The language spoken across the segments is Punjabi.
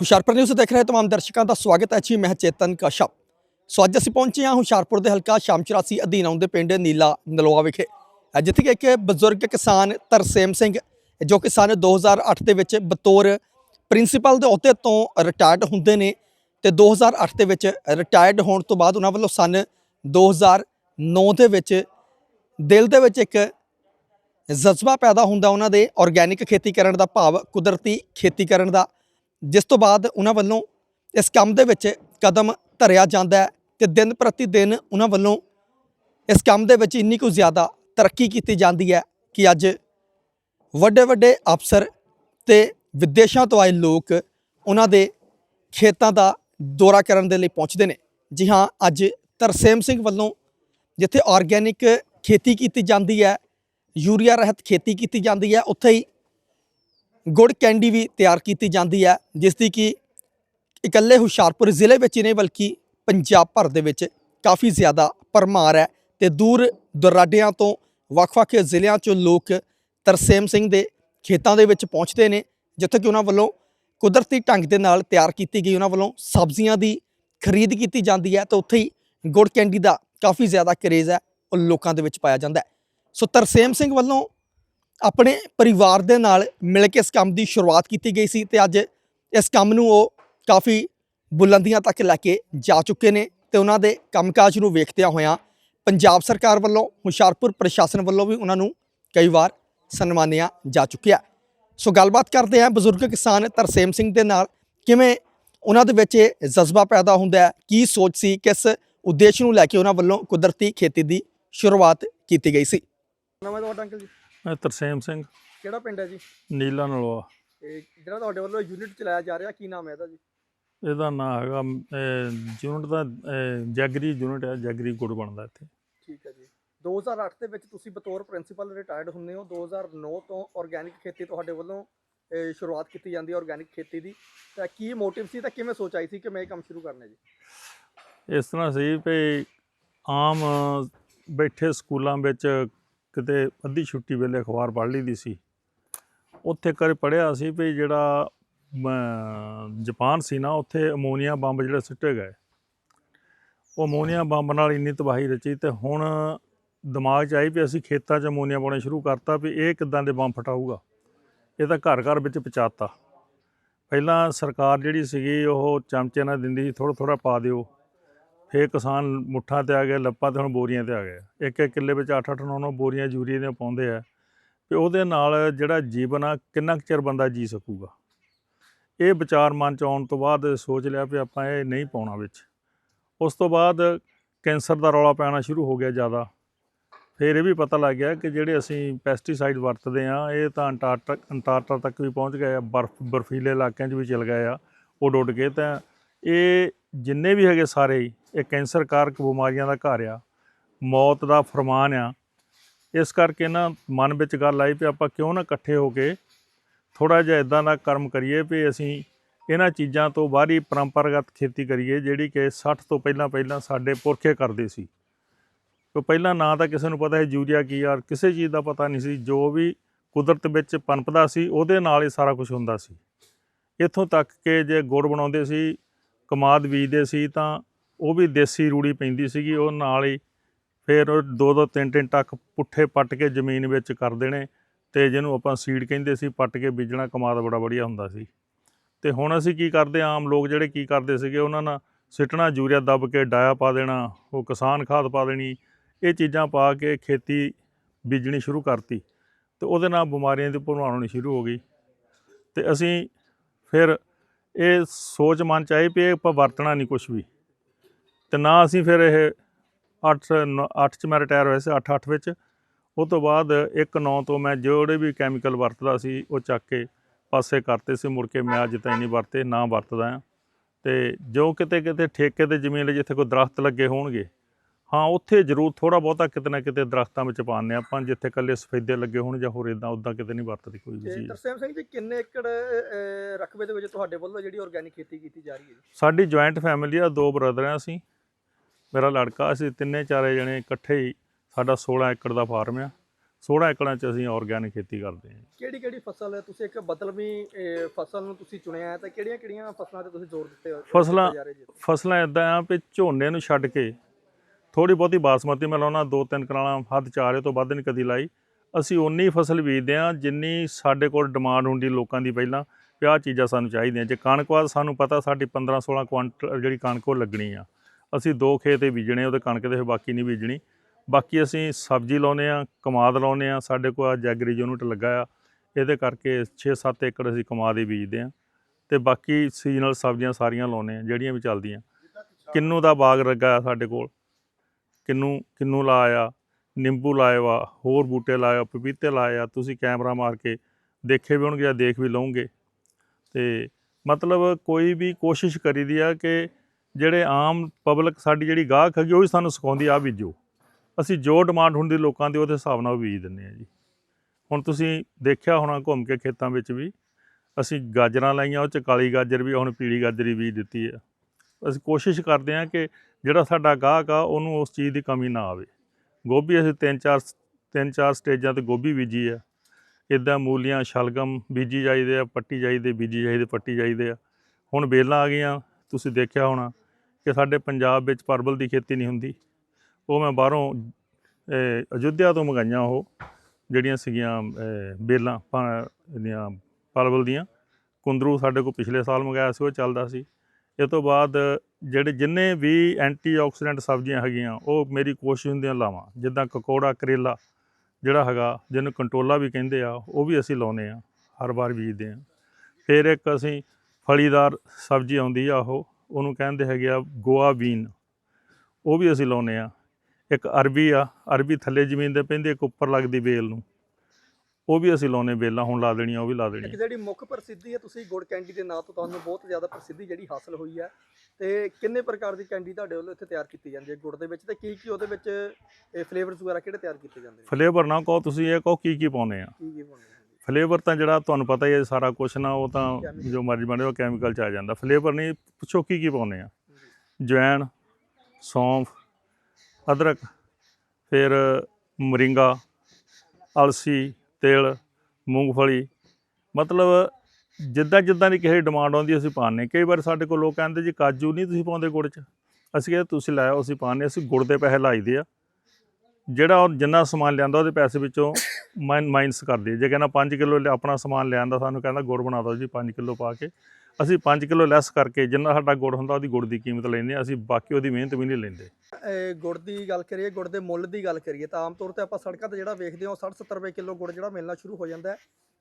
ਹੁਸ਼ਿਆਰਪੁਰ ਨਿਊਜ਼ ਦੇਖ ਰਹੇ ਤਮਾਮ ਦਰਸ਼ਕਾਂ ਦਾ ਸਵਾਗਤ ਹੈ ਜੀ, ਮੈਂ ਚੇਤਨ ਕਸ਼ਪ ਸੋ ਅੱਜ ਅਸੀਂ ਪਹੁੰਚੇ ਹਾਂ ਹੁਸ਼ਿਆਰਪੁਰ ਦੇ ਹਲਕਾ ਸ਼ਾਮ 84 ਅਧੀਨ ਆਉਂਦੇ ਪਿੰਡ ਨੀਲਾ ਨਲਵਾ ਵਿਖੇ ਜਿੱਥੇ ਕਿ ਇੱਕ ਬਜ਼ੁਰਗ ਕਿਸਾਨ ਤਰਸੇਮ ਸਿੰਘ, ਜੋ ਕਿ ਸਨ 2008 ਦੇ ਵਿੱਚ ਬਤੌਰ ਪ੍ਰਿੰਸੀਪਲ ਦੇ ਅਹੁਦੇ ਤੋਂ ਰਿਟਾਇਰਡ ਹੁੰਦੇ ਨੇ ਤੇ 2008 ਦੇ ਵਿੱਚ ਰਿਟਾਇਰਡ ਹੋਣ ਤੋਂ ਬਾਅਦ ਉਹਨਾਂ ਵੱਲੋਂ ਸਨ 2009 ਦੇ ਵਿੱਚ ਦਿਲ ਦੇ ਵਿੱਚ ਇੱਕ ਜਜ਼ਬਾ ਪੈਦਾ ਹੁੰਦਾ ਉਹਨਾਂ ਦੇ ਆਰਗੈਨਿਕ ਖੇਤੀ ਕਰਨ ਦਾ ਭਾਵ ਕੁਦਰਤੀ ਖੇਤੀ ਕਰਨ ਦਾ। ਜਿਸ ਤੋਂ ਬਾਅਦ ਉਹਨਾਂ ਵੱਲੋਂ ਇਸ ਕੰਮ ਦੇ ਵਿੱਚ ਕਦਮ ਧਰਿਆ ਜਾਂਦਾ ਹੈ ਤੇ ਦਿਨ ਪ੍ਰਤੀ ਦਿਨ ਉਹਨਾਂ ਵੱਲੋਂ ਇਸ ਕੰਮ ਦੇ ਵਿੱਚ ਇੰਨੀ ਕੁ ਜ਼ਿਆਦਾ ਤਰੱਕੀ ਕੀਤੀ ਜਾਂਦੀ ਹੈ ਕਿ ਅੱਜ ਵੱਡੇ ਵੱਡੇ ਅਫਸਰ ਤੇ ਵਿਦੇਸ਼ਾਂ ਤੋਂ ਆਏ ਲੋਕ ਉਹਨਾਂ ਦੇ ਖੇਤਾਂ ਦਾ ਦੌਰਾ ਕਰਨ ਦੇ ਲਈ ਪਹੁੰਚਦੇ ਨੇ। ਜੀ ਹਾਂ, ਅੱਜ ਤਰਸੇਮ ਸਿੰਘ ਵੱਲੋਂ ਜਿੱਥੇ ਆਰਗੈਨਿਕ ਖੇਤੀ ਕੀਤੀ ਜਾਂਦੀ ਹੈ, ਯੂਰੀਆ ਰਹਿਤ ਖੇਤੀ ਕੀਤੀ ਜਾਂਦੀ ਹੈ, ਉੱਥੇ ਹੀ ਗੁੜ ਕੈਂਡੀ ਵੀ ਤਿਆਰ ਕੀਤੀ ਜਾਂਦੀ ਹੈ, ਜਿਸ ਦੀ ਕਿ ਇਕੱਲੇ ਹੁਸ਼ਿਆਰਪੁਰ ਜ਼ਿਲ੍ਹੇ ਵਿੱਚ ਹੀ ਨਹੀਂ ਬਲਕਿ ਪੰਜਾਬ ਭਰ ਦੇ ਵਿੱਚ ਕਾਫੀ ਜ਼ਿਆਦਾ ਪਰਮਾਰ ਹੈ ਤੇ ਦੂਰ ਦੁਰਾਡਿਆਂ ਤੋਂ ਵੱਖ-ਵੱਖ ਜ਼ਿਲ੍ਹਿਆਂ ਚੋਂ ਲੋਕ ਤਰਸੇਮ ਸਿੰਘ ਦੇ ਖੇਤਾਂ ਦੇ ਵਿੱਚ ਪਹੁੰਚਦੇ ਨੇ, ਜਿੱਥੇ ਕਿ ਉਹਨਾਂ ਵੱਲੋਂ ਕੁਦਰਤੀ ਢੰਗ ਦੇ ਨਾਲ ਤਿਆਰ ਕੀਤੀ ਗਈ, ਉਹਨਾਂ ਵੱਲੋਂ ਸਬਜ਼ੀਆਂ ਦੀ ਖਰੀਦ ਕੀਤੀ ਜਾਂਦੀ ਹੈ ਤੇ ਉੱਥੇ ਹੀ ਗੁੜ ਕੈਂਡੀ ਦਾ ਕਾਫੀ ਜ਼ਿਆਦਾ ਕਰੇਜ਼ ਹੈ, ਉਹ ਲੋਕਾਂ ਦੇ ਵਿੱਚ ਪਾਇਆ ਜਾਂਦਾ ਹੈ। ਸੋ ਤਰਸੇਮ ਸਿੰਘ ਵੱਲੋਂ ਆਪਣੇ ਪਰਿਵਾਰ ਦੇ ਨਾਲ ਮਿਲ ਕੇ ਇਸ ਕੰਮ ਦੀ ਸ਼ੁਰੂਆਤ ਕੀਤੀ ਗਈ ਸੀ ਤੇ ਅੱਜ ਇਸ ਕੰਮ ਨੂੰ ਉਹ ਕਾਫੀ ਬੁਲੰਦੀਆਂ ਤੱਕ ਲੈ ਕੇ ਜਾ ਚੁੱਕੇ ਨੇ ਤੇ ਉਹਨਾਂ ਦੇ ਕੰਮਕਾਜ ਨੂੰ ਵੇਖਦਿਆਂ ਹੋਇਆਂ ਪੰਜਾਬ ਸਰਕਾਰ ਵੱਲੋਂ, ਹੁਸ਼ਿਆਰਪੁਰ ਪ੍ਰਸ਼ਾਸਨ ਵੱਲੋਂ ਵੀ ਉਹਨਾਂ ਨੂੰ ਕਈ ਵਾਰ ਸਨਮਾਨਿਆ ਜਾ ਚੁੱਕਿਆ। ਸੋ ਗੱਲਬਾਤ ਕਰਦੇ ਹਾਂ ਬਜ਼ੁਰਗ ਕਿਸਾਨ ਤਰਸੇਮ ਸਿੰਘ ਦੇ ਨਾਲ, ਕਿਵੇਂ ਉਹਨਾਂ ਦੇ ਵਿੱਚ ਇਹ ਜਜ਼ਬਾ ਪੈਦਾ ਹੁੰਦਾ ਹੈ, ਕੀ ਸੋਚ ਸੀ, ਕਿਸ ਉਦੇਸ਼ ਨੂੰ ਲੈ ਕੇ ਉਹਨਾਂ ਵੱਲੋਂ ਕੁਦਰਤੀ ਖੇਤੀ ਦੀ ਸ਼ੁਰੂਆਤ ਕੀਤੀ ਗਈ ਸੀ? ਨਾਮ ਹੈ ਤੁਹਾਡਾ ਅੰਕਲ ਜੀ। ਮੈਂ ਤਰਸੇਮ ਸਿੰਘ। ਕਿਹੜਾ ਪਿੰਡ ਹੈ ਜੀ? ਨੀਲਾ ਨਲਵਾ ਇਹ ਜਿਹੜਾ ਤੁਹਾਡੇ ਵੱਲੋਂ ਯੂਨਿਟ ਚਲਾਇਆ ਜਾ ਰਿਹਾ ਕੀ ਨਾਮ ਹੈ ਇਹਦਾ ਜੀ? ਇਹਦਾ ਨਾਂ ਹੈਗਾ ਯੂਨਿਟ ਦਾ ਜੈਗਰੀ ਯੂਨਿਟ ਹੈ ਜੈਗਰੀ ਗੁੜ ਬਣਦਾ ਇੱਥੇ। ਠੀਕ ਹੈ ਜੀ। 2008 ਦੇ ਵਿੱਚ ਤੁਸੀਂ ਬਤੌਰ ਪ੍ਰਿੰਸੀਪਲ ਰਿਟਾਇਰਡ ਹੁੰਦੇ ਹੋ। 2009 ਤੋਂ ਆਰਗੈਨਿਕ ਖੇਤੀ ਤੁਹਾਡੇ ਵੱਲੋਂ ਸ਼ੁਰੂਆਤ ਕੀਤੀ ਜਾਂਦੀ ਹੈ ਆਰਗੈਨਿਕ ਖੇਤੀ ਦੀ। ਤਾਂ ਕੀ ਮੋਟਿਵ ਸੀ ਤਾਂ ਕਿਵੇਂ ਸੋਚ ਆਈ ਸੀ ਕਿ ਮੈਂ ਇਹ ਕੰਮ ਸ਼ੁਰੂ ਕਰਨਾ ਜੀ? ਇਸ ਤਰ੍ਹਾਂ ਸੀ ਵੀ ਆਮ ਬੈਠੇ ਸਕੂਲਾਂ ਵਿੱਚ ਕਿਤੇ ਅੱਧੀ ਛੁੱਟੀ ਵੇਲੇ ਅਖਬਾਰ ਪੜ੍ਹ ਲਈਦੀ ਸੀ। ਉੱਥੇ ਕਰ ਪੜ੍ਹਿਆ ਸੀ ਵੀ ਜਿਹੜਾ ਮ, ਜਾਪਾਨ ਸੀ ਨਾ ਉੱਥੇ ਅਮੋਨੀਆ ਬੰਬ ਜਿਹੜੇ ਸੁੱਟੇ ਗਏ। ਉਹ ਅਮੋਨੀਆ ਬੰਬ ਨਾਲ ਇੰਨੀ ਤਬਾਹੀ ਰਚੀ ਤੇ ਹੁਣ ਦਿਮਾਗ 'ਚ ਆਈ ਵੀ ਅਸੀਂ ਖੇਤਾਂ 'ਚ ਅਮੋਨੀਆ ਪਾਉਣਾ ਸ਼ੁਰੂ ਕਰਤਾ ਵੀ ਇਹ ਕਿੱਦਾਂ ਦੇ ਬੰਬ ਫਟਾਊਗਾ। ਇਹ ਤਾਂ ਘਰ ਘਰ ਵਿੱਚ ਪਹੁੰਚਾਤਾ। ਪਹਿਲਾਂ ਸਰਕਾਰ ਜਿਹੜੀ ਸੀਗੀ ਉਹ ਚਮਚੇ ਨਾਲ ਦਿੰਦੀ ਸੀ ਥੋੜਾ ਥੋੜਾ ਪਾ ਦਿਓ। ਫੇਰ ਕਿਸਾਨ ਮੁੱਠਾਂ ਤੇ ਆ ਗਏ, ਲੱਪਾਂ ਤੇ ਹੁਣ ਬੋਰੀਆਂ ਤੇ ਆ ਗਿਆ ਇੱਕ ਇੱਕ ਕਿੱਲੇ ਵਿੱਚ 8 8 9 9 ਬੋਰੀਆਂ ਯੂਰੀਏ ਦੀਆਂ ਪਾਉਂਦੇ ਆ। ਤੇ ਉਹਦੇ ਨਾਲ ਜਿਹੜਾ ਜੀਵਨ ਆ, ਕਿੰਨਾ ਕੁ ਚਿਰ ਬੰਦਾ ਜੀ ਸਕੂਗਾ? ਇਹ ਵਿਚਾਰ ਮਨ ਚ ਆਉਣ ਤੋਂ ਬਾਅਦ ਸੋਚ ਲਿਆ ਵੀ ਆਪਾਂ ਇਹ ਨਹੀਂ ਪਾਉਣਾ ਵਿੱਚ। ਉਸ ਤੋਂ ਬਾਅਦ ਕੈਂਸਰ ਦਾ ਰੌਲਾ ਪੈਣਾ ਸ਼ੁਰੂ ਹੋ ਗਿਆ ਜ਼ਿਆਦਾ। ਫਿਰ ਇਹ ਵੀ ਪਤਾ ਲੱਗ ਗਿਆ ਕਿ ਜਿਹੜੇ ਅਸੀਂ ਪੈਸਟੀਸਾਈਡ ਵਰਤਦੇ ਆ, ਇਹ ਤਾਂ ਅੰਟਾਰਕਟਿਕ ਅੰਟਾਰਕਟਿਕਾ ਤੱਕ ਵੀ ਪਹੁੰਚ ਗਏ ਆ, ਬਰਫ਼, ਬਰਫੀਲੇ ਇਲਾਕਿਆਂ 'ਚ ਵੀ ਚਲ ਗਏ ਆ, ਉਹ ਉੱਡ ਕੇ ਤਾਂ ਇਹ ਜਿੰਨੇ ਵੀ ਹੈਗੇ ਸਾਰੇ ਇਹ ਕੈਂਸਰ ਕਾਰਕ ਬਿਮਾਰੀਆਂ ਦਾ ਘਰ ਆ, ਮੌਤ ਦਾ ਫਰਮਾਨ ਆ। ਇਸ ਕਰਕੇ ਨਾ ਮਨ ਵਿੱਚ ਗੱਲ ਆਈ ਵੀ ਆਪਾਂ ਕਿਉਂ ਨਾ ਇਕੱਠੇ ਹੋ ਕੇ ਥੋੜਾ ਜਿਹਾ ਇਦਾਂ ਦਾ ਕਰਮ ਕਰੀਏ ਵੀ ਅਸੀਂ ਇਹਨਾਂ ਚੀਜ਼ਾਂ ਤੋਂ ਬਾਹਰੀ ਪਰੰਪਰਾਗਤ ਖੇਤੀ ਕਰੀਏ ਜਿਹੜੀ ਕਿ 60 ਤੋਂ ਪਹਿਲਾਂ ਪਹਿਲਾਂ ਸਾਡੇ ਪੁਰਖੇ ਕਰਦੇ ਸੀ। ਕਿਉਂ ਪਹਿਲਾਂ ਨਾ ਤਾਂ ਕਿਸੇ ਨੂੰ ਪਤਾ ਹੈ ਯੂਰੀਆ ਕੀ ਆ, ਕਿਸੇ ਚੀਜ਼ ਦਾ ਪਤਾ ਨਹੀਂ ਸੀ, ਜੋ ਵੀ ਕੁਦਰਤ ਵਿੱਚ ਪਨਪਦਾ ਸੀ ਉਹਦੇ ਨਾਲ ਹੀ ਸਾਰਾ ਕੁਝ ਹੁੰਦਾ ਸੀ। ਇੱਥੋਂ ਤੱਕ ਕਿ ਜੇ ਗੁੜ ਬਣਾਉਂਦੇ ਸੀ ਕਮਾਦ ਬੀਜਦੇ ਸੀ ਤਾਂ ਉਹ ਵੀ ਦੇਸੀ ਰੂੜੀ ਪੈਂਦੀ ਸੀਗੀ, ਉਹ ਨਾਲ ਹੀ ਫਿਰ ਉਹ ਦੋ ਦੋ ਤਿੰਨ ਤਿੰਨ ਟੱਕ ਪੁੱਠੇ ਪੱਟ ਕੇ ਜ਼ਮੀਨ ਵਿੱਚ ਕਰ ਦੇਣੇ ਤੇ ਜਿਹਨੂੰ ਆਪਾਂ ਸੀਡ ਕਹਿੰਦੇ ਸੀ, ਪੱਟ ਕੇ ਬੀਜਣਾ, ਕਮਾਦ ਬੜਾ ਵਧੀਆ ਹੁੰਦਾ ਸੀ। ਤੇ ਹੁਣ ਅਸੀਂ ਕੀ ਕਰਦੇ ਆਮ ਲੋਕ ਜਿਹੜੇ ਕੀ ਕਰਦੇ ਸੀਗੇ, ਉਹਨਾਂ ਨਾਲ ਸਿੱਟਣਾ, ਯੂਰੀਆ ਦੱਬ ਕੇ ਡਾਇਆ ਪਾ ਦੇਣਾ, ਉਹ ਕਿਸਾਨ ਖਾਦ ਪਾ ਦੇਣੀ, ਇਹ ਚੀਜ਼ਾਂ ਪਾ ਕੇ ਖੇਤੀ ਬੀਜਣੀ ਸ਼ੁਰੂ ਕਰਤੀ। ਤੇ ਉਹਦੇ ਨਾਲ ਬਿਮਾਰੀਆਂ ਦੀ ਭਰਮਾਰ ਹੋਣੀ ਸ਼ੁਰੂ ਹੋ ਗਈ। ਤੇ ਅਸੀਂ ਫਿਰ ਇਹ ਸੋਚ ਮਨ ਚ ਆਈ ਵੀ ਇਹ ਆਪਾਂ ਵਰਤਣਾ ਨਹੀਂ ਕੁਝ ਵੀ। ਤੇ ਨਾ ਅਸੀਂ ਫਿਰ ਇਹ 8 8 ਚ ਮੈਂ ਰਿਟਾਇਰ ਹੋਇਆ ਸੀ 8 8 ਵਿੱਚ। ਉਹ ਤੋਂ ਬਾਅਦ 1 9 ਤੋਂ ਮੈਂ ਜਿਹੜੇ ਵੀ ਕੈਮੀਕਲ ਵਰਤਦਾ ਸੀ, ਉਹ ਚੱਕ ਕੇ ਪਾਸੇ ਕਰਤੇ ਸੀ। ਮੁੜ ਕੇ ਮੈਂ ਅੱਜ ਤਾਈਂ ਨਹੀਂ ਵਰਤੇ, ਨਾ ਵਰਤਦਾ। ਆ ਤੇ ਜੋ ਕਿਤੇ ਕਿਤੇ ਠੇਕੇ ਤੇ ਜ਼ਮੀਨ ਲਈ ਜਿੱਥੇ ਕੋਈ ਦਰਖਤ ਲੱਗੇ ਹੋਣਗੇ ਹਾਂ ਉੱਥੇ ਜ਼ਰੂਰ ਥੋੜਾ ਬਹੁਤਾ ਕਿਤੇ ਨਾ ਕਿਤੇ ਦਰਖਤਾਂ ਵਿੱਚ ਪਾਉਂਦੇ ਹਾਂ ਆਪਾਂ ਜਿੱਥੇ ਇਕੱਲੇ ਸਫੈਦੇ ਲੱਗੇ ਹੋਣ ਜਾਂ ਹੋਰ ਇਦਾਂ ਉਦਾਂ ਕਿਤੇ ਨਹੀਂ ਵਰਤਦੀ ਕੋਈ ਵੀ ਚੀਜ਼। ਤਰਸੇਮ ਸਿੰਘ ਜੀ ਕਿੰਨੇ ਏਕੜ ਰਕਬੇ ਦੇ ਵਿੱਚ ਤੁਹਾਡੇ ਵੱਲੋਂ ਜਿਹੜੀ ਆਰਗੈਨਿਕ ਖੇਤੀ ਕੀਤੀ ਜਾ ਰਹੀ ਹੈ ਸਾਡੀ ਜੁਆਇੰਟ ਫੈਮਿਲੀ ਆ ਦੋ ਬ੍ਰਦਰ ਆ ਅਸੀਂ। ਮੇਰਾ ਲੜਕਾ ਅਸੀਂ ਤਿੰਨੇ ਚਾਰੇ ਜਣੇ ਇਕੱਠੇ ਹੀ ਸਾਡਾ 16 ਏਕੜ ਦਾ ਫਾਰਮ ਆ। 16 ਏਕੜਾਂ 'ਚ ਅਸੀਂ ਆਰਗੈਨਿਕ ਖੇਤੀ ਕਰਦੇ ਹਾਂ ਕਿਹੜੀ ਕਿਹੜੀ ਫਸਲ ਤੁਸੀਂ ਇੱਕ ਬਦਲਵੀਂ ਫਸਲ ਨੂੰ ਤੁਸੀਂ ਚੁਣਿਆ ਹੈ ਤਾਂ ਕਿਹੜੀਆਂ ਕਿਹੜੀਆਂ ਫਸਲਾਂ ਤੇ ਤੁਸੀਂ ਜ਼ੋਰ ਦਿੱਤੇ ਹੋ ਫਸਲਾਂ-? ਫਸਲਾਂ ਇਦਾਂ ਆ ਵੀ ਝੋਨੇ ਨੂੰ ਛੱਡ ਕੇ ਥੋੜੀ ਬਹੁਤੀ ਬਾਸਮਤੀ ਮੈਂ ਲਾਉਣਾ ਦੋ ਤਿੰਨ ਕਨਾਲਾਂ ਹੱਦ ਚਾਰੇ ਤੋਂ ਵੱਧ ਨਹੀਂ ਕਦੀ ਲਾਈ। ਅਸੀਂ ਉਨੀ ਫਸਲ ਬੀਜਦੇ ਆ ਜਿੰਨੀ ਸਾਡੇ ਕੋਲ ਡਿਮਾਂਡ ਹੁੰਦੀ ਲੋਕਾਂ ਦੀ ਪਹਿਲਾਂ, ਵੀ ਆਹ ਚੀਜ਼ਾਂ ਸਾਨੂੰ ਚਾਹੀਦੀਆਂ। ਜੇ ਕਣਕ ਬਾਅਦ ਸਾਨੂੰ ਪਤਾ ਸਾਡੀ 15 16 ਕੁਆਂਟਲ ਜਿਹੜੀ ਕਣਕ ਉਹ ਲੱਗਣੀ ਆ। ਅਸੀਂ ਦੋ ਖੇਤ ਹੀ ਬੀਜਣੇ, ਉਹਦੇ ਕਣਕ ਦੇ ਬਾਕੀ ਨਹੀਂ ਬੀਜਣੀ। ਬਾਕੀ ਅਸੀਂ ਸਬਜ਼ੀ ਲਾਉਨੇ ਆ ਕਮਾਦ ਲਾਉਨੇ ਆ ਸਾਡੇ ਕੋਲ ਆ ਜੈਗਰੀ ਯੂਨਿਟ ਲੱਗਾ ਆ, ਇਹਦੇ ਕਰਕੇ 6-7 ਏਕੜ ਅਸੀਂ ਕਮਾਦ ਹੀ ਬੀਜਦੇ ਆ ਤੇ ਬਾਕੀ ਸੀਜ਼ਨਲ ਸਬਜ਼ੀਆਂ ਸਾਰੀਆਂ ਲਾਉਨੇ ਆ ਜਿਹੜੀਆਂ ਵੀ ਚੱਲਦੀਆਂ। ਕਿੰਨੂ ਦਾ ਬਾਗ ਲੱਗਾ ਆ ਸਾਡੇ ਕੋਲ? ਕਿੰਨੂ ਕਿੰਨੂ ਲਾਇਆ ਨਿੰਬੂ ਲਾਏ ਵਾ ਹੋਰ ਬੂਟੇ ਲਾਏ ਆ, ਪਪੀਤੇ ਲਾਏ ਆ ਤੁਸੀਂ ਕੈਮਰਾ ਮਾਰ ਕੇ ਦੇਖੇ ਵੀ ਹੋਣਗੇ ਜਾਂ ਦੇਖ ਵੀ ਲਓਗੇ। ਤੇ ਮਤਲਬ ਕੋਈ ਵੀ ਕੋਸ਼ਿਸ਼ ਕਰੀਦੀ ਆ ਕਿ ਜਿਹੜੇ ਆਮ ਪਬਲਿਕ ਸਾਡੀ ਜਿਹੜੀ ਗਾਹਕ ਹੈਗੀ ਉਹ ਵੀ ਸਾਨੂੰ ਸਿਖਾਉਂਦੀ ਆ ਬੀਜੋ। ਅਸੀਂ ਜੋ ਡਿਮਾਂਡ ਹੁੰਦੀ ਲੋਕਾਂ ਦੀ ਉਹਦੇ ਹਿਸਾਬ ਨਾਲ ਉਹ ਬੀਜ ਦਿੰਦੇ ਆ ਜੀ। ਹੁਣ ਤੁਸੀਂ ਦੇਖਿਆ ਹੋਣਾ ਘੁੰਮ ਕੇ ਖੇਤਾਂ ਵਿੱਚ ਵੀ ਅਸੀਂ ਗਾਜਰਾਂ ਲਾਈਆਂ ਉਹ ਚ ਕਾਲੀ ਗਾਜਰ ਵੀ ਆ, ਹੁਣ ਪੀਲੀ ਗਾਜਰ ਵੀ ਬੀਜ ਦਿੱਤੀ ਆ। ਅਸੀਂ ਕੋਸ਼ਿਸ਼ ਕਰਦੇ ਹਾਂ ਕਿ ਜਿਹੜਾ ਸਾਡਾ ਗਾਹਕ ਆ ਉਹਨੂੰ ਉਸ ਚੀਜ਼ ਦੀ ਕਮੀ ਨਾ ਆਵੇ। ਗੋਭੀ ਅਸੀਂ ਤਿੰਨ ਚਾਰ ਤਿੰਨ ਚਾਰ ਸਟੇਜਾਂ ਤੇ ਗੋਭੀ ਬੀਜੀ ਆ। ਇਦਾਂ ਮੂਲੀਆਂ ਸ਼ਲਗਮ ਬੀਜੀ ਜਾਈਦੇ ਆ ਪੱਟੀ ਜਾਈਦੇ ਬੀਜੀ ਜਾਈਦੇ ਪੱਟੀ ਜਾਈਦੇ ਆ। ਹੁਣ ਬੇਲਾਂ ਆ ਗਈਆਂ ਤੁਸੀਂ ਦੇਖਿਆ ਹੋਣਾ ਕਿ ਸਾਡੇ ਪੰਜਾਬ ਵਿੱਚ ਪਰਬਲ ਦੀ ਖੇਤੀ ਨਹੀਂ ਹੁੰਦੀ। ਉਹ ਮੈਂ ਬਾਹਰੋਂ ਅਹ, ਅਯੁੱਧਿਆ ਤੋਂ ਮੰਗਾਈਆਂ ਉਹ ਜਿਹੜੀਆਂ ਸੀਗੀਆਂ ਅਹ, ਬੇਲਾਂ ਪਾ- ਇਹਦੀਆਂ ਪਰਬਲ ਦੀਆਂ। ਕੁੰਦਰੂ ਸਾਡੇ ਕੋਲ ਪਿਛਲੇ ਸਾਲ ਮੰਗਾਇਆ ਸੀ ਉਹ ਚੱਲਦਾ ਸੀ। ਇਹ ਤੋਂ ਬਾਅਦ ਜਿਹੜੇ ਜਿੰਨੇ ਵੀ ਐਂਟੀਆਕਸੀਡੈਂਟ ਸਬਜ਼ੀਆਂ ਹੈਗੀਆਂ, ਉਹ ਮੇਰੀ ਕੋਸ਼ਿਸ਼ ਹੁੰਦੀ ਆ ਲਾਵਾਂ। ਜਿੱਦਾਂ ਕਕੌੜਾ, ਕਰੇਲਾ ਜਿਹੜਾ ਹੈਗਾ, ਜਿਹਨੂੰ ਕੰਟੋਲਾ ਵੀ ਕਹਿੰਦੇ ਆ, ਉਹ ਵੀ ਅਸੀਂ ਲਾਉਨੇ ਆ, ਹਰ ਵਾਰ ਬੀਜਦੇ ਆ। ਫਿਰ ਇੱਕ ਅਸੀਂ ਫਲੀਦਾਰ ਸਬਜ਼ੀ ਆਉਂਦੀ ਆ ਉਹ, ਉਹਨੂੰ ਕਹਿੰਦੇ ਹੈਗੇ ਆ ਗੋਆ ਬੀਨ। ਉਹ ਵੀ ਅਸੀਂ ਲਾਉਨੇ ਆ। ਇੱਕ ਅਰਬੀ ਆ, ਅਰਬੀ ਥੱਲੇ ਜ਼ਮੀਨ ਦੇ ਪੈਂਦੀ, ਇੱਕ ਉੱਪਰ ਲੱਗਦੀ ਵੇਲ ਨੂੰ। ਉਹ ਵੀ ਅਸੀਂ ਲਾਉਨੇ ਬੇਲਾਂ ਹੁਣ ਲਾ ਦੇਣੀਆਂ ਉਹ ਵੀ ਲਾ ਇੱਕ ਦੇਣੀਆਂ ਜਿਹੜੀ ਮੁੱਖ ਪ੍ਰਸਿੱਧੀ ਹੈ ਤੁਸੀਂ ਗੁੜ ਕੈਂਡੀ ਦੇ ਨਾਂ ਤੋਂ ਤੁਹਾਨੂੰ ਬਹੁਤ ਜ਼ਿਆਦਾ ਪ੍ਰਸਿੱਧੀ ਜਿਹੜੀ ਹਾਸਲ ਹੋਈ ਹੈ। ਤੇ ਕਿੰਨੇ ਪ੍ਰਕਾਰ ਦੀ ਕੈਂਡੀ ਤੁਹਾਡੇ ਵੱਲੋਂ ਇੱਥੇ ਤਿਆਰ ਕੀਤੀ ਜਾਂਦੀ ਹੈ ਗੁੜ ਦੇ ਵਿੱਚ? ਤੇ ਕੀ ਕੀ ਉਹਦੇ ਵਿੱਚ ਫਲੇਵਰਸ ਵਗੈਰਾ ਕਿਹੜੇ ਤਿਆਰ ਕੀਤੇ ਜਾਂਦੇ ਨੇ? ਫਲੇਵਰ ਨਾ ਕਹੋ ਤੁਸੀਂ ਇਹ ਕਹੋ ਕੀ ਕੀ ਪਾਉਨੇ ਆ। ਕੀ ਕੀ ਬਣਦੇ ਨੇ ਫਲੇਵਰ ਤਾਂ ਜਿਹੜਾ ਤੁਹਾਨੂੰ ਪਤਾ ਹੀ ਹੈ ਸਾਰਾ ਕੁਛ ਨਾ ਉਹ ਤਾਂ ਜੋ ਮਰਜ਼ੀ ਬਣੇ ਉਹ ਕੈਮੀਕਲ ਚ ਆ ਜਾਂਦਾ। ਫਲੇਵਰ ਨਹੀਂ ਪੁੱਛੋ ਕੀ ਕੀ ਪਾਉਨੇ ਆ। ਜਵੈਣ ਸੌਂਫ ਅਦਰਕ ਫਿਰ ਮਰਿੰਗਾ ਅਲਸੀ ਤਿਲ, ਮੂੰਗਫਲੀ, ਮਤਲਬ ਜਿੱਦਾਂ ਜਿੱਦਾਂ ਦੀ ਕਿਸੇ ਡਿਮਾਂਡ ਆਉਂਦੀ, ਅਸੀਂ ਪਾਉਂਦੇ ਕਈ ਵਾਰ ਸਾਡੇ ਕੋਲ ਲੋਕ ਕਹਿੰਦੇ ਜੀ, ਕਾਜੂ ਨਹੀਂ ਤੁਸੀਂ ਪਾਉਂਦੇ ਗੁੜ 'ਚ। ਅਸੀਂ ਕਹਿੰਦੇ, ਤੁਸੀਂ ਲਾਇਓ ਅਸੀਂ ਪਾਉਂਦੇ ਅਸੀਂ ਗੁੜ ਦੇ ਪੈਸੇ ਲਾਈਦੇ ਆ। ਜਿਹੜਾ ਉਹ ਜਿੰਨਾ ਸਮਾਨ ਲਿਆਂਦਾ, ਉਹਦੇ ਪੈਸੇ ਵਿੱਚੋਂ ਮਾਈਨ ਮਾਈਨਸ ਕਰਦੇ ਜੇ ਕਹਿੰਦਾ 5 ਕਿਲੋ ਆਪਣਾ ਸਮਾਨ ਲਿਆਂਦਾ, ਸਾਨੂੰ ਕਹਿੰਦਾ ਗੁੜ ਬਣਾ ਦਿਓ ਜੀ 5 ਕਿਲੋ ਪਾ ਕੇ। ਅਸੀਂ 5 ਕਿਲੋ ਲੈਸ ਕਰਕੇ ਜਿੰਨਾ ਸਾਡਾ ਗੁੜ ਹੁੰਦਾ ਉਹਦੀ ਗੁੜ ਦੀ ਕੀਮਤ ਲੈਂਦੇ ਹਾਂ ਅਸੀਂ ਬਾਕੀ ਉਹਦੀ ਮਿਹਨਤ ਵੀ ਨਹੀਂ ਲੈਂਦੇ। ਇਹ ਗੁੜ ਦੀ ਗੱਲ ਕਰੀਏ ਗੁੜ ਦੇ ਮੁੱਲ ਦੀ ਗੱਲ ਕਰੀਏ ਤਾਂ ਆਮ ਤੌਰ ਤੇ ਆਪਾਂ ਸੜਕਾਂ ਤੇ ਜਿਹੜਾ ਵੇਖਦੇ ਹਾਂ 60 70 ਰੁਪਏ ਕਿਲੋ ਗੁੜ ਜਿਹੜਾ ਮਿਲਣਾ ਸ਼ੁਰੂ ਹੋ ਜਾਂਦਾ ਹੈ।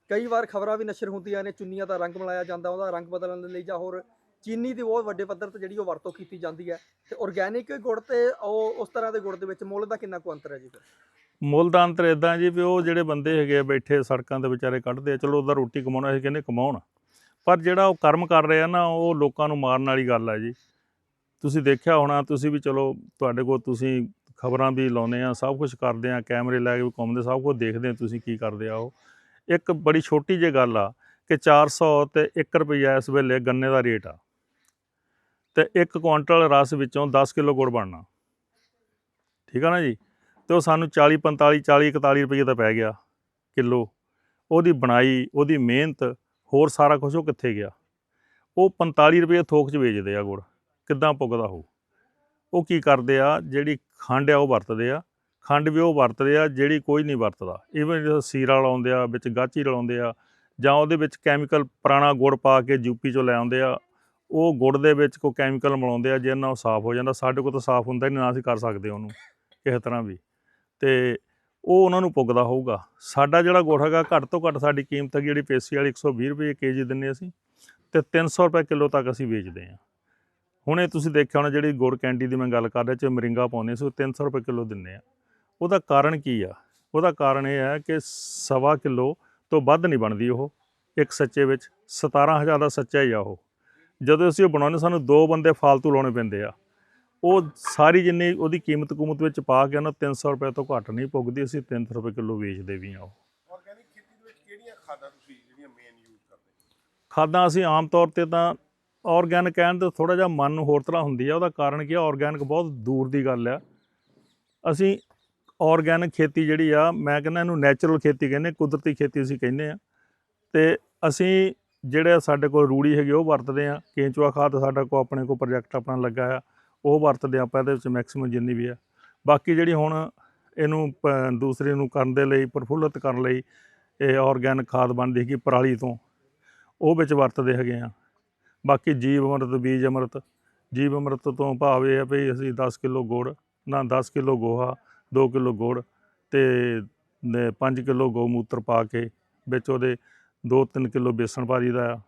ਕਈ ਵਾਰ ਖਬਰਾਂ ਵੀ ਨਸ਼ਰ ਹੁੰਦੀਆਂ ਨੇ ਚੁੰਨੀਆਂ ਦਾ ਰੰਗ ਮਿਲਾਇਆ ਜਾਂਦਾ ਉਹਦਾ ਰੰਗ ਬਦਲਣ ਦੇ ਲਈ ਜਾਂ ਹੋਰ ਚੀਨੀ ਦੀ ਬਹੁਤ ਵੱਡੇ ਪੱਧਰ ਤੇ ਜਿਹੜੀ ਉਹ ਵਰਤੋਂ ਕੀਤੀ ਜਾਂਦੀ ਹੈ। ਤੇ ਆਰਗੇਨਿਕ ਗੁੜ ਤੇ ਉਹ ਉਸ ਤਰ੍ਹਾਂ ਦੇ ਗੁੜ ਦੇ ਵਿੱਚ ਮੁੱਲ ਦਾ ਕਿੰਨਾ ਕੁ ਅੰਤਰ ਹੈ ਜੀ ਫਿਰ? ਮੁੱਲ ਦਾ ਅੰਤਰ ਇਦਾਂ ਜੀ ਵੀ ਉਹ ਜਿਹੜੇ ਬੰਦੇ ਹੈਗੇ ਆ ਬੈਠੇ ਸੜਕਾਂ ਤੇ ਵਿਚਾਰੇ ਕੱਢਦੇ ਆ ਚਲੋ ਉਹਦਾ ਰੋਟੀ ਕਮਾਉਣਾ ਅਸੀਂ ਕਹਿੰਦੇ ਕਮਾਉਣ। ਪਰ ਜਿਹੜਾ ਉਹ ਕਰਮ ਕਰ ਰਿਹਾ ਨਾ, ਉਹ ਲੋਕਾਂ ਨੂੰ ਮਾਰਨ ਵਾਲੀ ਗੱਲ ਹੈ ਜੀ। ਤੁਸੀਂ ਦੇਖਿਆ ਹੋਣਾ, ਤੁਸੀਂ ਵੀ ਚਲੋ, ਤੁਹਾਡੇ ਕੋਲ ਤੁਸੀਂ ਖਬਰਾਂ ਵੀ ਲਾਉਨੇ ਆ, ਸਭ ਕੁਝ ਕਰਦੇ ਆ, ਕੈਮਰੇ ਲੈ ਕੇ ਵੀ ਘੁੰਮਦੇ, ਸਭ ਕੁਝ ਦੇਖਦੇ ਆ ਤੁਸੀਂ ਕੀ ਕਰਦੇ ਆ ਉਹ। ਇੱਕ ਬੜੀ ਛੋਟੀ ਜਿਹੀ ਗੱਲ ਆ ਕਿ 400 ਤੇ 1 ਰੁਪਈਆ ਇਸ ਵੇਲੇ ਗੰਨੇ ਦਾ ਰੇਟ ਆ। ਤੇ 1 ਕੁਆਂਟਲ ਰਸ ਵਿੱਚੋਂ 10 ਕਿਲੋ ਗੁੜ ਬਣਨਾ। ਠੀਕ ਆ ਨਾ ਜੀ? ਤੇ ਉਹ ਸਾਨੂੰ 40 45 40 41 ਰੁਪਏ ਦਾ ਪੈ ਗਿਆ ਕਿਲੋ। ਉਹਦੀ ਬਣਾਈ, ਉਹਦੀ ਮਿਹਨਤ ਹੋਰ ਸਾਰਾ ਕੁਝ ਉਹ ਕਿੱਥੇ ਗਿਆ? ਉਹ 45 ਰੁਪਏ ਥੋਕ 'ਚ ਵੇਚਦੇ ਆ ਗੁੜ, ਕਿੱਦਾਂ ਪੁੱਗਦਾ ਹੋ ਉਹ ਕੀ ਕਰਦੇ ਆ, ਜਿਹੜੀ ਖੰਡ ਆ ਉਹ ਵਰਤਦੇ ਆ, ਖੰਡ ਵੀ ਉਹ ਵਰਤਦੇ ਆ, ਜਿਹੜੀ ਕੋਈ ਨਹੀਂ ਵਰਤਦਾ। ਇਵਨ ਜਦੋਂ ਸੀਰਾ ਲਾਉਂਦੇ ਆ, ਵਿੱਚ ਗਾਚੀ ਰਲਾਉਂਦੇ ਆ, ਜਾਂ ਉਹਦੇ ਵਿੱਚ ਕੈਮੀਕਲ ਪੁਰਾਣਾ ਗੁੜ ਪਾ ਕੇ ਯੂਪੀ ਚੋਂ ਲੈ ਆਉਂਦੇ ਆ, ਉਹ ਗੁੜ ਦੇ ਵਿੱਚ ਕੋਈ ਕੈਮੀਕਲ ਮਿਲਾਉਂਦੇ ਆ ਜਿਹਨਾਂ ਨਾਲ ਉਹ ਸਾਫ਼ ਹੋ ਜਾਂਦਾ। ਸਾਡੇ ਕੋਲ ਤਾਂ ਸਾਫ਼ ਹੁੰਦਾ ਹੀ ਨਹੀਂ, ਨਾ ਅਸੀਂ ਕਰ ਸਕਦੇ ਉਹਨੂੰ, ਕਿਸੇ ਤਰ੍ਹਾਂ ਵੀ। ਤੇ ਉਹ ਉਹਨਾਂ ਨੂੰ ਪੁੱਗਦਾ ਹੋਊਗਾ। ਸਾਡਾ ਜਿਹੜਾ ਗੁੜ ਹੈਗਾ, ਘੱਟ ਤੋਂ ਘੱਟ ਸਾਡੀ ਕੀਮਤ ਹੈਗੀ ਜਿਹੜੀ ਪੇਸੀ ਵਾਲੀ 120 ਰੁਪਏ ਕੇਜੀ ਦਿੰਨੇ ਅਸੀਂ ਤੇ 300 ਰੁਪਏ ਕਿਲੋ ਤੱਕ ਅਸੀਂ ਵੇਚਦੇ ਹਾਂ। ਹੁਣ ਇਹ ਤੁਸੀਂ ਦੇਖਿਆ ਹੋਣਾ ਜਿਹੜੀ ਗੁੜ ਕੈਂਡੀ ਦੀ ਮੈਂ ਗੱਲ ਕਰ ਰਿਹਾ, ਚ ਮਰਿੰਗਾ ਪਾਉਂਦੇ ਸੀ, ਉਹ 300 ਰੁਪਏ ਕਿਲੋ ਦਿੰਨੇ ਆ। ਉਹਦਾ ਕਾਰਨ ਕੀ ਆ? ਉਹਦਾ ਕਾਰਨ ਇਹ ਹੈ ਕਿ ਸਵਾ ਕਿਲੋ ਤੋਂ ਵੱਧ ਨਹੀਂ ਬਣਦੀ ਉਹ, ਇੱਕ ਸੱਚੇ ਵਿੱਚ। 17000 ਦਾ ਸੱਚਾ ਹੀ ਆ ਉਹ। ਜਦੋਂ ਅਸੀਂ ਉਹ ਬਣਾਉਂਦੇ, ਸਾਨੂੰ ਦੋ ਬੰਦੇ ਫਾਲਤੂ ਲਾਉਣੇ ਪੈਂਦੇ ਆ। ਉਹ ਸਾਰੀ ਜਿੰਨੀ ਉਹਦੀ ਕੀਮਤ ਕੁਮਤ ਵਿੱਚ ਪਾ ਕੇ ਉਹਨਾਂ 300 ਰੁਪਏ ਤੋਂ ਘੱਟ ਨਹੀਂ ਪੁੱਗਦੀ ਅਸੀਂ 300 ਰੁਪਏ ਕਿਲੋ ਵੇਚਦੇ ਵੀ ਆ ਉਹ। ਆਰਗੈਨਿਕ ਖੇਤੀ ਦੇ ਵਿੱਚ ਕਿਹੜੀਆਂ ਖਾਦਾਂ ਤੁਸੀਂ ਜਿਹੜੀਆਂ ਮੇਨ ਯੂਜ਼ ਕਰਦੇ? ਖਾਦਾਂ ਅਸੀਂ ਆਮ ਤੌਰ ਤੇ ਤਾਂ ਆਰਗੈਨਿਕ ਕਹਿਣ ਤੇ ਥੋੜਾ ਜਿਹਾ ਮਨ ਨੂੰ ਹੋਰ ਤਰ੍ਹਾਂ ਹੁੰਦੀ ਆ ਉਹਦਾ ਕਾਰਨ ਕੀ ਆ? ਆਰਗੈਨਿਕ ਬਹੁਤ ਦੂਰ ਦੀ ਗੱਲ ਆ। ਅਸੀਂ ਆਰਗੈਨਿਕ ਖੇਤੀ ਜਿਹੜੀ ਆ ਮੈਂ ਕਹਿੰਦਾ ਇਹਨੂੰ ਨੈਚੁਰਲ ਖੇਤੀ ਕਹਿੰਦੇ ਕੁਦਰਤੀ ਖੇਤੀ ਅਸੀਂ ਕਹਿੰਦੇ ਆ। ਤੇ ਅਸੀਂ ਜਿਹੜੇ ਸਾਡੇ ਕੋਲ ਰੂੜੀ ਹੈਗੀ ਉਹ ਵਰਤਦੇ ਆ। ਕੇਂਚੂਆ ਖਾਦ ਸਾਡਾ ਕੋ ਆਪਣੇ ਕੋ ਪ੍ਰੋਜੈਕਟ ਆਪਣਾ ਲੱਗਾ ਆ। ਉਹ ਵਰਤਦੇ ਆਪਾਂ ਇਹਦੇ ਵਿੱਚ ਮੈਕਸਿਮਮ ਜਿੰਨੀ ਵੀ ਆ ਬਾਕੀ ਜਿਹੜੀ ਹੁਣ ਇਹਨੂੰ ਪ- ਦੂਸਰੇ ਨੂੰ ਕਰਨ ਦੇ ਲਈ, ਪ੍ਰਫੁੱਲਤ ਕਰਨ ਲਈ ਇਹ ਆਰਗੈਨਿਕ ਖਾਦ ਬਣਦੀ ਹੈਗੀ ਪਰਾਲੀ ਤੋਂ, ਉਹ ਵਿੱਚ ਵਰਤਦੇ ਹੈਗੇ ਆ ਬਾਕੀ ਜੀਵ ਅੰਮ੍ਰਿਤ, ਬੀਜ ਅੰਮ੍ਰਿਤ, ਜੀਵ ਅੰਮ੍ਰਿਤ ਤੋਂ ਭਾਵ ਇਹ ਆ ਵੀ ਅਸੀਂ 10 ਕਿਲੋ ਗੁੜ, ਨਾ 10 ਕਿਲੋ ਗੋਹਾ 2 ਕਿਲੋ ਗੁੜ ਤੇ 5 ਕਿਲੋ ਗਊਮੂਤਰ ਪਾ ਕੇ ਵਿੱਚ ਉਹਦੇ 2-3 ਕਿਲੋ ਬੇਸਣ ਪਾ ਦਈਦਾ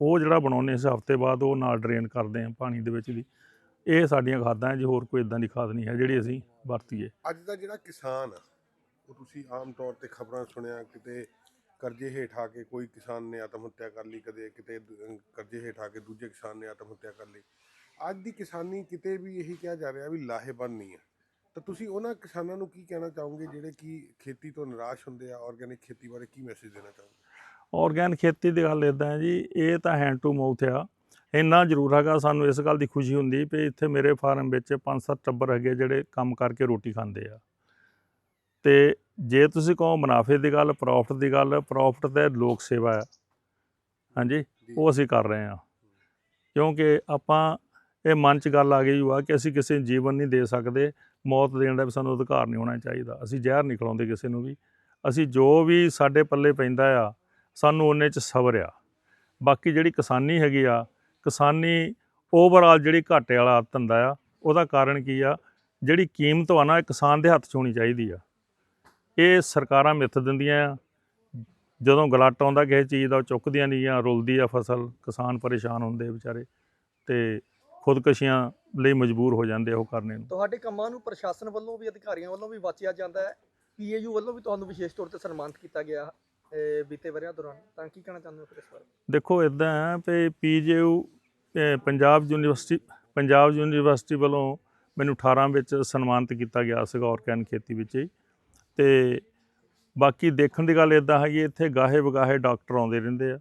ਉਹ ਜਿਹੜਾ ਬਣਾਉਂਦੇ ਅਸੀਂ ਹਫ਼ਤੇ ਬਾਅਦ ਉਹ ਨਾਲ ਡਰੇਨ ਕਰਦੇ ਆ ਪਾਣੀ ਦੇ ਵਿੱਚ ਦੀ ਇਹ ਸਾਡੀਆਂ ਖਾਦਾਂ ਹੈ ਜੀ ਹੋਰ ਕੋਈ ਇਦਾਂ ਦੀ ਖਾਦ ਨਹੀਂ ਹੈ ਜਿਹੜੀ ਅਸੀਂ ਵਰਤੀਏ। ਅੱਜ ਦਾ ਜਿਹੜਾ ਕਿਸਾਨ ਆ ਉਹ ਤੁਸੀਂ ਆਮ ਤੌਰ ਤੇ ਖਬਰਾਂ ਸੁਣਿਆ ਕਿਤੇ ਕਰਜ਼ੇ ਹੇਠ ਆ ਕੇ ਕੋਈ ਕਿਸਾਨ ਨੇ ਆਤਮ ਹੱਤਿਆ ਕਰ ਲਈ ਕਦੇ ਕਿਤੇ ਦ- ਕਰਜ਼ੇ ਹੇਠ ਆ ਕੇ ਦੂਜੇ ਕਿਸਾਨ ਨੇ ਆਤਮ ਹੱਤਿਆ ਕਰ ਲਈ। ਅੱਜ ਦੀ ਕਿਸਾਨੀ ਕਿਤੇ ਵੀ ਇਹੀ ਕਿਹਾ ਜਾ ਰਿਹਾ ਵੀ ਲਾਹੇਵੰਦ ਨਹੀਂ ਹੈ। ਤਾਂ ਤੁਸੀਂ ਉਹਨਾਂ ਕਿਸਾਨਾਂ ਨੂੰ ਕੀ ਕਹਿਣਾ ਚਾਹੋਗੇ ਜਿਹੜੇ ਕਿ ਖੇਤੀ ਤੋਂ ਨਿਰਾਸ਼ ਹੁੰਦੇ ਆ ਆਰਗੈਨਿਕ ਖੇਤੀ ਬਾਰੇ ਕੀ ਮੈਸੇਜ ਦੇਣਾ ਚਾਹੋਗੇ? ਆਰਗੈਨਿਕ ਖੇਤੀ ਦੀ ਗੱਲ ਇਦਾਂ ਹੈ ਜੀ ਇਹ ਤਾਂ ਹੈਂਡ ਟੂ ਮਾਊਥ ਆ। ਇੰਨਾ ਜ਼ਰੂਰ ਹੈਗਾ ਸਾਨੂੰ ਇਸ ਗੱਲ ਦੀ ਖੁਸ਼ੀ ਹੁੰਦੀ ਵੀ ਇੱਥੇ ਮੇਰੇ ਫਾਰਮ ਵਿੱਚ ਪੰਜ ਸੱਤ ਟੱਬਰ ਹੈਗੇ ਜਿਹੜੇ ਕੰਮ ਕਰਕੇ ਰੋਟੀ ਖਾਂਦੇ ਆ। ਤੇ ਜੇ ਤੁਸੀਂ ਕਹੋ ਮੁਨਾਫੇ ਦੀ ਗੱਲ ਪ੍ਰੋਫਿਟ ਦੀ ਗੱਲ ਪ੍ਰੋਫਿਟ ਤੇ ਲੋਕ ਸੇਵਾ ਆ। ਹਾਂਜੀ ਉਹ ਅਸੀਂ ਕਰ ਰਹੇ ਹਾਂ ਕਿਉਂਕਿ ਆਪਾਂ ਇਹ ਮਨ 'ਚ ਗੱਲ ਆ ਗਈ ਹੋਆ ਕਿ ਅਸੀਂ ਕਿਸੇ ਨੂੰ ਜੀਵਨ ਨਹੀਂ ਦੇ ਸਕਦੇ ਮੌਤ ਦੇਣ ਦਾ ਵੀ ਸਾਨੂੰ ਅਧਿਕਾਰ ਨਹੀਂ ਹੋਣਾ ਚਾਹੀਦਾ। ਅਸੀਂ ਜ਼ਹਿਰ ਨਹੀਂ ਖਿਲਾਉਂਦੇ ਕਿਸੇ ਨੂੰ ਵੀ। ਅਸੀਂ ਜੋ ਵੀ ਸਾਡੇ ਪੱਲੇ ਪੈਂਦਾ ਆ ਸਾਨੂੰ ਉਹਨੇ 'ਚ ਸਬਰ ਆ। ਬਾਕੀ ਜਿਹੜੀ ਕਿਸਾਨੀ ਹੈਗੀ ਆ ਕਿਸਾਨੀ ਓਵਰਆਲ ਜਿਹੜੀ ਘਾਟੇ ਵਾਲਾ ਧੰਦਾ ਆ, ਉਹਦਾ ਕਾਰਨ ਕੀ ਆ? ਜਿਹੜੀ ਕੀਮਤ ਆ ਨਾ ਕਿਸਾਨ ਦੇ ਹੱਥ 'ਚ ਹੋਣੀ ਚਾਹੀਦੀ ਆ। ਇਹ ਸਰਕਾਰਾਂ ਮਿੱਥ ਦਿੰਦੀਆਂ ਆ। ਜਦੋਂ ਗਲਾਟ ਆਉਂਦਾ ਕਿਸੇ ਚੀਜ਼ ਦਾ, ਉਹ ਚੁੱਕਦੀਆਂ ਨਹੀਂ ਆ, ਰੁਲਦੀ ਆ ਫਸਲ, ਕਿਸਾਨ ਪਰੇਸ਼ਾਨ ਹੁੰਦੇ ਵਿਚਾਰੇ ਤੇ ਖੁਦਕਸ਼ੀਆਂ ਲਈ ਮਜਬੂਰ ਹੋ ਜਾਂਦੇ ਉਹ ਕਰਨੇ ਨੂੰ। ਤੁਹਾਡੇ ਕੰਮਾਂ ਨੂੰ ਪ੍ਰਸ਼ਾਸਨ ਵੱਲੋਂ ਵੀ, ਅਧਿਕਾਰੀਆਂ ਵੱਲੋਂ ਵੀ ਵਾਚਿਆ ਜਾਂਦਾ ਹੈ। ਪੀਏਯੂ ਵੱਲੋਂ ਵੀ ਤੁਹਾਨੂੰ ਵਿਸ਼ੇਸ਼ ਤੌਰ ਤੇ ਸਨਮਾਨਿਤ ਕੀਤਾ ਗਿਆ। ਇਹ ਬੀਤੇ ਵਰਿਆਂ ਦੌਰਾਨ ਤਾਂ ਕੀ ਕਹਿਣਾ ਚਾਹੁੰਦੇ ਹੋ ਫਿਰ ਇਸ ਬਾਰੇ? ਦੇਖੋ ਇਦਾਂ ਹੈ ਵੀ PGU Punjab university Punjab university ਵੱਲੋਂ ਮੈਨੂੰ 18 ਵਿੱਚ ਸਨਮਾਨਿਤ ਕੀਤਾ ਗਿਆ ਸੀਗਾ ਆਰਗੈਨ ਖੇਤੀ ਵਿੱਚ ਹੀ। ਤੇ ਬਾਕੀ ਦੇਖਣ ਦੀ ਗੱਲ ਇਦਾਂ ਹੈਗੀ ਇੱਥੇ ਗਾਹੇ ਬਗਾਹੇ ਡਾਕਟਰ ਆਉਂਦੇ ਰਹਿੰਦੇ ਆ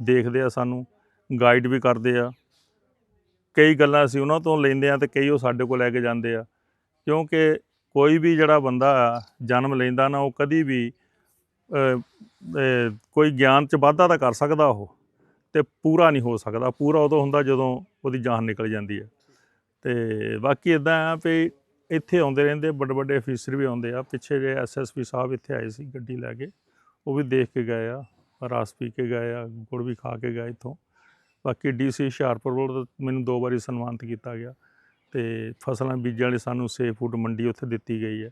ਦੇਖਦੇ ਆ ਸਾਨੂੰ ਗਾਈਡ ਵੀ ਕਰਦੇ ਆ। ਕਈ ਗੱਲਾਂ ਅਸੀਂ ਉਹਨਾਂ ਤੋਂ ਲੈਂਦੇ ਆ ਤੇ ਕਈ ਉਹ ਸਾਡੇ ਕੋਲ ਲੈ ਕੇ ਜਾਂਦੇ ਆ ਕਿਉਂਕਿ ਕੋਈ ਵੀ ਜਿਹੜਾ ਬੰਦਾ ਆ, ਜਨਮ ਲੈਂਦਾ ਨਾ ਉਹ ਕਦੀ ਵੀ ਕੋਈ ਗਿਆਨ ਚ ਵਾਧਾ ਤਾਂ ਕਰ ਸਕਦਾ ਉਹ ਤੇ ਪੂਰਾ ਨਹੀਂ ਹੋ ਸਕਦਾ। ਪੂਰਾ ਉਦੋਂ ਹੁੰਦਾ ਜਦੋਂ ਉਹਦੀ ਜਾਨ ਨਿਕਲ ਜਾਂਦੀ ਹੈ। ਤੇ ਬਾਕੀ ਇਦਾਂ ਆ ਵੀ ਇੱਥੇ ਆਉਂਦੇ ਰਹਿੰਦੇ, ਵੱਡੇ ਵੱਡੇ ਅਫੀਸਰ ਵੀ ਆਉਂਦੇ ਆ। ਪਿੱਛੇ ਜੇ ਐਸਐਸਪੀ ਸਾਹਿਬ ਇੱਥੇ ਆਏ ਸੀ ਗੱਡੀ ਲੈ ਕੇ। ਉਹ ਵੀ ਦੇਖ ਕੇ ਗਏ ਆ, ਰਸ ਪੀ ਕੇ ਗਏ ਆ, ਗੁੜ ਵੀ ਖਾ ਕੇ ਗਏ ਇੱਥੋਂ। ਬਾਕੀ ਡੀਸੀ ਹੁਸ਼ਿਆਰਪੁਰ ਵੱਲੋਂ ਤਾਂ ਮੈਨੂੰ ਦੋ ਵਾਰੀ ਸਨਮਾਨਿਤ ਕੀਤਾ ਗਿਆ ਤੇ ਫਸਲਾਂ ਬੀਜਣ ਲਈ ਸਾਨੂੰ ਸੇਫ ਫੂਡ ਮੰਡੀ ਉੱਥੇ ਦਿੱਤੀ ਗਈ ਹੈ।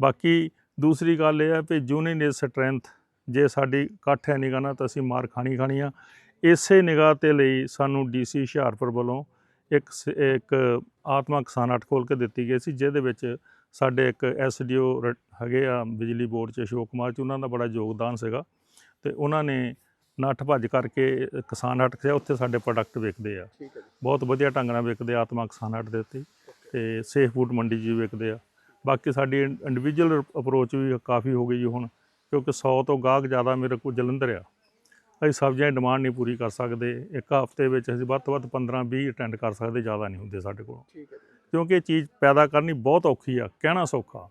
ਬਾਕੀ ਦੂਸਰੀ ਗੱਲ ਇਹ ਹੈ ਵੀ ਯੂਨੀਅਨ ਇਜ਼ ਸਟਰੈਂਥ ਜੇ ਸਾਡੀ ਇਕੱਠ ਹੈ ਨਿਗਾਹ ਨਾਲ ਤਾਂ ਅਸੀਂ ਮਾਰ ਖਾਣੀ ਖਾਣੀ ਆ। ਇਸੇ ਨਿਗਾਹ ਤੇ ਲਈ ਸਾਨੂੰ ਡੀਸੀ ਹੁਸ਼ਿਆਰਪੁਰ ਵੱਲੋਂ ਇੱਕ ਇੱਕ ਆਤਮਾ ਕਿਸਾਨ ਹੱਟ ਖੋਲ ਕੇ ਦਿੱਤੀ ਗਈ ਸੀ ਜਿਹਦੇ ਵਿੱਚ ਸਾਡੇ ਇੱਕ ਐਸਡੀਓ ਹੈਗੇ ਆ ਬਿਜਲੀ ਬੋਰਡ 'ਚ ਅਸ਼ੋਕ ਕੁਮਾਰ 'ਚ ਉਹਨਾਂ ਦਾ ਬੜਾ ਯੋਗਦਾਨ ਸੀਗਾ। ਤੇ ਉਹਨਾਂ ਨੇ ਨੱਠ ਭੱਜ ਕਰਕੇ ਕਿਸਾਨ ਹੱਟ ਗਿਆ ਉੱਥੇ ਸਾਡੇ ਪ੍ਰੋਡਕਟ ਵਿਕਦੇ ਆ। ਜੀ। ਬਹੁਤ ਵਧੀਆ ਢੰਗ ਨਾਲ ਵਿਕਦੇ ਆਤਮਾ ਕਿਸਾਨ ਹੱਟ ਦੇ ਉੱਤੇ। ਤੇ ਸੇਫ ਫੂਡ ਮੰਡੀ ਵੀ ਵਿਕਦੇ ਆ। ਬਾਕੀ ਸਾਡੀ ਇੰਡੀਵਿਜੂਅਲ ਅਪਰੋਚ ਵੀ ਕਾਫੀ ਹੋ ਗਈ ਜੀ ਹੁਣ ਕਿਉਂਕਿ 100 ਤੋਂ ਗਾਹਕ ਜ਼ਿਆਦਾ ਮੇਰੇ ਕੋਲ ਜਲੰਧਰ ਆ। ਅਸੀਂ ਸਬਜ਼ੀਆਂ ਦੀ ਡਿਮਾਂਡ ਨਹੀਂ ਪੂਰੀ ਕਰ ਸਕਦੇ ਇੱਕ ਹਫ਼ਤੇ ਵਿੱਚ ਅਸੀਂ ਵੱਧ ਤੋਂ ਵੱਧ 15 20 ਅਟੈਂਡ ਕਰ ਸਕਦੇ ਜ਼ਿਆਦਾ ਨਹੀਂ ਹੁੰਦੇ ਸਾਡੇ ਕੋਲ। ਠੀਕ ਹੈ ਜੀ। ਕਿਉਂਕਿ ਇਹ ਚੀਜ਼ ਪੈਦਾ ਕਰਨੀ ਬਹੁਤ ਔਖੀ ਆ ਕਹਿਣਾ ਸੌਖਾ।